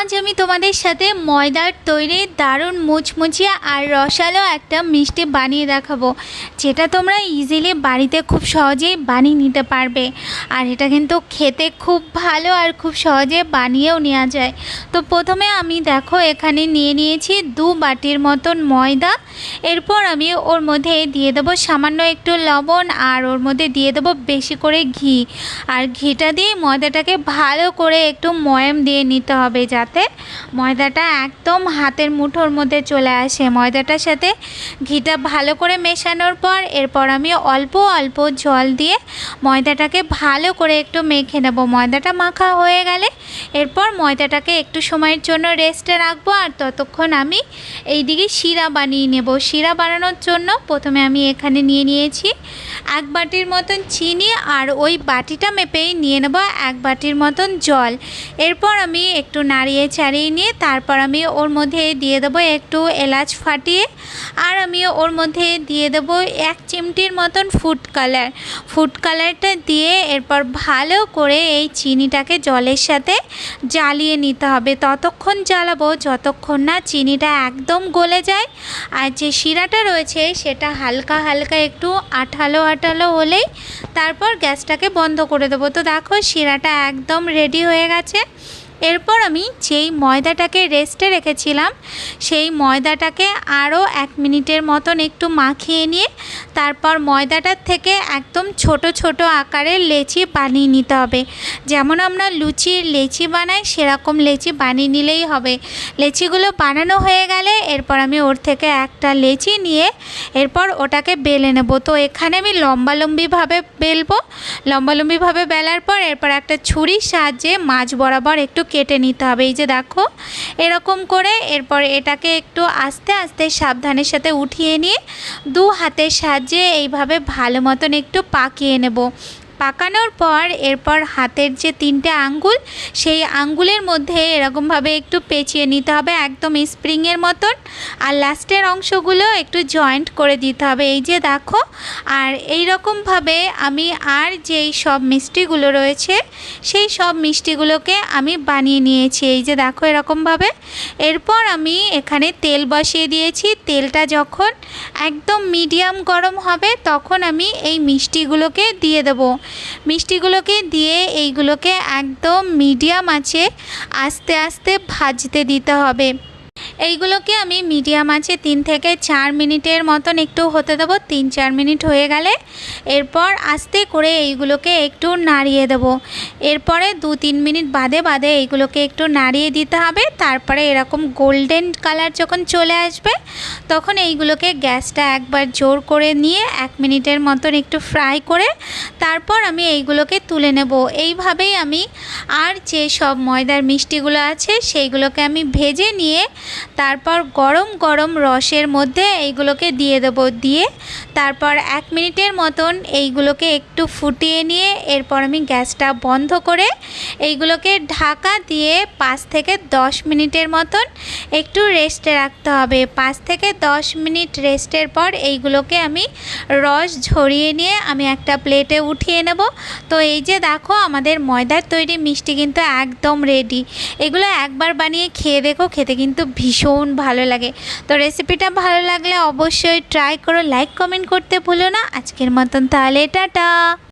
আজ আমি তোমাদের সাথে ময়দার তৈরি দারুণ মুচমুচিয়ে আর রসালো একটা মিষ্টি বানিয়ে দেখাবো, যেটা তোমরা ইজিলি বাড়িতে খুব সহজেই বানিয়ে নিতে পারবে। আর এটা কিন্তু খেতে খুব ভালো আর খুব সহজে বানিয়েও নেওয়া যায়। তো প্রথমে আমি দেখো, এখানে নিয়ে নিয়েছি দু বাটির মতন ময়দা। এরপর আমি ওর মধ্যে দিয়ে দেবো সামান্য একটু লবণ আর ওর মধ্যে দিয়ে দেবো বেশি করে ঘি। আর ঘিটা দিয়ে ময়দাটাকে ভালো করে একটু ময়াম দিয়ে নিতে হবে যাতে ময়দাটা একদম হাতের মুঠোর মধ্যে চলে আসে। ময়দাটার সাথে ঘিটা ভালো করে মেশানোর পর এরপর আমি অল্প অল্প জল দিয়ে ময়দাটাকে ভালো করে একটু মেখে নেব। ময়দাটা মাখা হয়ে গেলে এরপর ময়দাটাকে একটু সময়ের জন্য রেস্টে রাখব আর ততক্ষণ আমি এইদিকে শিরা বানিয়ে নেব। শিরা বানানোর জন্য প্রথমে আমি এখানে নিয়ে নিয়েছি এক বাটির মতন চিনি আর ওই বাটিটা মেপেই নিয়ে নেব এক বাটির মতন জল। এরপর আমি একটু নাড়িয়ে চাড়িয়ে নিয়ে তারপর আমি ওর মধ্যে দিয়ে দেবো একটু এলাচ ফাটিয়ে আর আমি ওর মধ্যে দিয়ে দেবো এক চিমটির মতন ফুড কালার ফুড কালারটা দিয়ে এরপর ভালো করে এই চিনিটাকে জলের সাথে জ্বালিয়ে নিতে হবে। ততক্ষণ জ্বালাবো, যতক্ষণ না চিনিটা একদম গলে যায়। আর যে শিরাটা রয়েছে সেটা হালকা হালকা একটু আঠালো আঠালো হলেই তারপর গ্যাসটাকে বন্ধ করে দেবো। তো দেখো শিরাটা একদম রেডি হয়ে গেছে। এরপর আমি যেই ময়দাটাকে রেস্টে রেখেছিলাম, সেই ময়দাটাকে আরও এক মিনিটের মতন একটু মাখিয়ে নিয়ে, তারপর ময়দাটার থেকে একদম ছোট ছোট আকারের লেচি বানিয়ে নিতে হবে। যেমন আমরা লুচির লেচি বানাই, সেরকম লেচি বানিয়ে নিলেই হবে। লেচিগুলো বানানো হয়ে গেলে এরপর আমি ওর থেকে একটা লেচি নিয়ে এরপর ওটাকে বেলে নেব। তো এখানে আমি লম্বালম্বিভাবে বেলবো। লম্বালম্বিভাবে বেলার পর এরপর একটা ছুরির সাহায্যে মাছ বরাবর একটু কেটে নিতে হবে। এই যে দেখো, এরকম করে এরপর এটাকে একটু আস্তে আস্তে সাবধানের সাথে উঠিয়ে নিয়ে দু হাতের সাহায্যে এইভাবে ভালো মতন একটু পাকিয়ে নেব। পাকানোর পর এরপর হাতের যে তিনটে আঙ্গুল, সেই আঙ্গুলের মধ্যে এরকমভাবে একটু পেঁচিয়ে নিতে হবে, একদম স্প্রিংয়ের মতন। আর লাস্টের অংশগুলো একটু জয়েন্ট করে দিতে হবে। এই যে দেখো, আর এই রকমভাবে আমি আর যেই সব মিষ্টিগুলো রয়েছে, সেই সব মিষ্টিগুলোকে আমি বানিয়ে নিয়েছি। এই যে দেখো এরকমভাবে। এরপর আমি এখানে তেল বসিয়ে দিয়েছি। তেলটা যখন একদম মিডিয়াম গরম হবে, তখন আমি এই মিষ্টিগুলোকে দিয়ে দেবো। মিষ্টিগুলোকে দিয়ে এইগুলোকে একদম মিডিয়াম আছে আস্তে আস্তে ভাজতে দিতে হবে। এইগুলোকে আমি মিডিয়াম আছে তিন থেকে চার মিনিটের মতন একটু হতে দেবো, তিন চার মিনিট হয়ে গেলে এরপর আস্তে করে এইগুলোকে একটু নাড়িয়ে দেব। এরপরে দু তিন মিনিট বাদে বাদে এইগুলোকে একটু নাড়িয়ে দিতে হবে, তারপরে এরকম গোল্ডেন কালার যখন চলে আসবে, তখন এইগুলোকে গ্যাসটা একবার জোর করে নিয়ে এক মিনিটের মতন একটু ফ্রাই করে তারপর আমি এইগুলোকে তুলে নেব। এইভাবেই আমি আর যে সব ময়দার মিষ্টিগুলো আছে, সেইগুলোকে আমি ভেজে নিয়ে তারপর গরম গরম রসের মধ্যে এইগুলোকে দিয়ে দেবো, দিয়ে তারপর এক মিনিটের মতন এইগুলোকে একটু ফুটিয়ে নিয়ে এরপর আমি গ্যাসটা বন্ধ করে এইগুলোকে ঢাকা দিয়ে পাঁচ থেকে দশ মিনিটের মতন একটু রেস্টে রাখতে হবে। পাঁচ থেকে দশ মিনিট রেস্টের পর এইগুলোকে আমি রস ঝরিয়ে নিয়ে আমি একটা প্লেটে উঠিয়ে নেব। তো এই যে দেখো আমাদের ময়দার তৈরি মিষ্টি কিন্তু একদম রেডি এগুলো একবার বানিয়ে খেয়ে দেখো, খেতে কিন্তু ভীষণ ভালো লাগে। তো রেসিপিটা ভালো লাগলে অবশ্যই ট্রাই করো লাইক কমেন্ট করতে ভুলো না। আজকের মতন তাহলে টাটা।